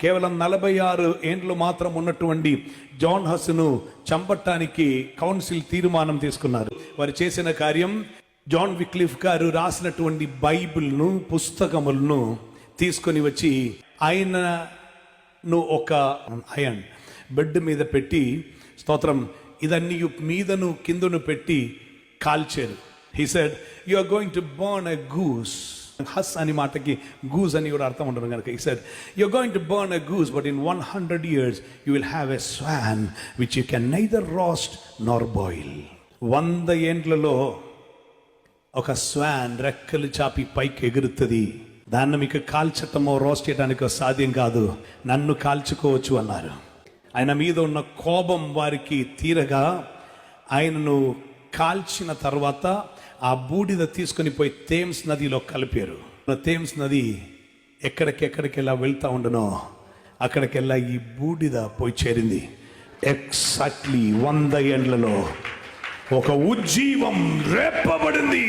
కేవలం నలభై ఆరు ఏండ్లు మాత్రం ఉన్నటువంటి జాన్ హస్ను చంపటానికి కౌన్సిల్ తీర్మానం తీసుకున్నారు. వారు చేసిన కార్యం జాన్ విక్లిఫ్ గారు రాసినటువంటి బైబిల్ను పుస్తకములను తీసుకొని వచ్చి ఆయనను ఒక అయన్ బెడ్ మీద పెట్టి స్తోత్రం ఇదన్నీ మీదను కిందను పెట్టి కాల్చారు. He said you are going to burn a goose has అని మాటకి గూజ్ అని కూడా అర్థం ఉండడం కనుక. ఈ sir you going to burn a goose but in one hundred years you will have a swan which you can neither roast nor boil వంద ఏండ్లలో ఒక స్వాన్ రెక్కలు చాపి పైకి ఎగురుతుంది. దాన్ని మీకు కాల్చటమో రోస్ట్ చేయడానికో సాధ్యం కాదు. నన్ను కాల్చుకోవచ్చు అన్నారు. ఆయన మీద ఉన్న కోపం వారికి తీరగా ఆయనను కాల్చిన తర్వాత ఆ బూడిద తీసుకొని పోయి థేమ్స్ నదిలో కలిపారు. థేమ్స్ నది ఎక్కడికెక్కడికెలా వెళ్తూ వెళ్తా ఉండనో అక్కడికెల్లా ఈ బూడిద పోయి చేరింది. ఎగ్జాక్ట్లీ వంద ఏండ్లలో ఒక ఉజ్జీవం రేపబడింది.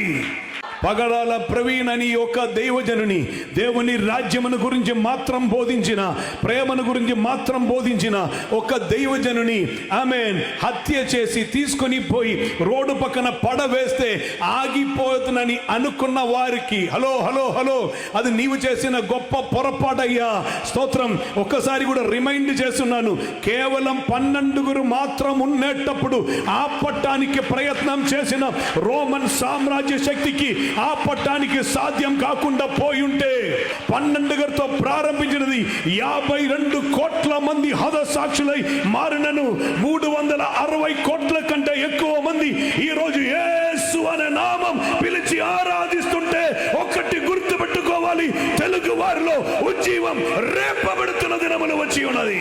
పగడాల ప్రవీణ్ అని ఒక దైవజనుని దేవుని రాజ్యమును గురించి మాత్రం బోధించిన ప్రేమను గురించి మాత్రం బోధించిన ఒక దైవజనుని ఆమె హత్య చేసి తీసుకొని పోయి రోడ్డు పక్కన పడవేస్తే ఆగిపోతుందని అనుకున్న వారికి హలో హలో హలో అది నీవు చేసిన గొప్ప పొరపాటయ్యా. స్తోత్రం ఒక్కసారి కూడా రిమైండ్ చేస్తున్నాను. కేవలం పన్నెండుగురు మాత్రం ఉండేటప్పుడు ఆపట్టానికి ప్రయత్నం చేసిన రోమన్ సామ్రాజ్య శక్తికి ఆపట్టానికి సాధ్యం కాకుండా పోయి ఉంటే పన్నెండుగురితో ప్రారంభించినది యాభై రెండు కోట్ల మంది హద సాక్షులై మారినను మూడు వందల అరవై కోట్ల కంటే ఎక్కువ మంది ఈ రోజు యేసు అనే నామం పిలిచి ఆరాధిస్తుంటే ఒక్కటి గుర్తు పెట్టుకోవాలి తెలుగు వారిలో ఉజ్జీవం రేపబడుతున్న దినములు వచ్చి ఉన్నది.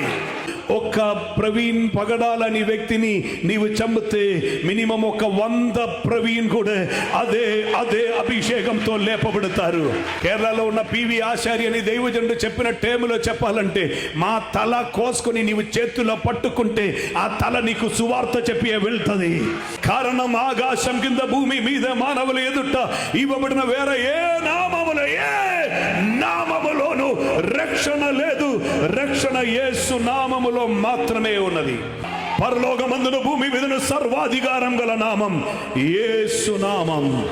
ఒక్క ప్రవీణ్ పగడాలని వ్యక్తిని నీవు చంపితే మినిమం ఒక వంద ప్రవీణ్ కూడా అదే అదే అభిషేకంతో లేపబడతారు. కేరళలో ఉన్న పివి ఆచార్య అని దైవజనుడు చెప్పిన టేములో చెప్పాలంటే మా తల కోసుకొని నీవు చేతిలో పట్టుకుంటే ఆ తల నీకు సువార్త చెప్పి వెళ్తుంది. కారణం ఆకాశం కింద భూమి మీద మానవుల ఎదుట ఇవ్వబడిన వేరే ఏ నామములు ఏ నామములోను రక్షణ లేదు. రక్షణ యేసు నామములో మాత్రమే ఉన్నది. పరలోకమందును భూమి మీదను సర్వాధికారం గల నామం యేసు నామం.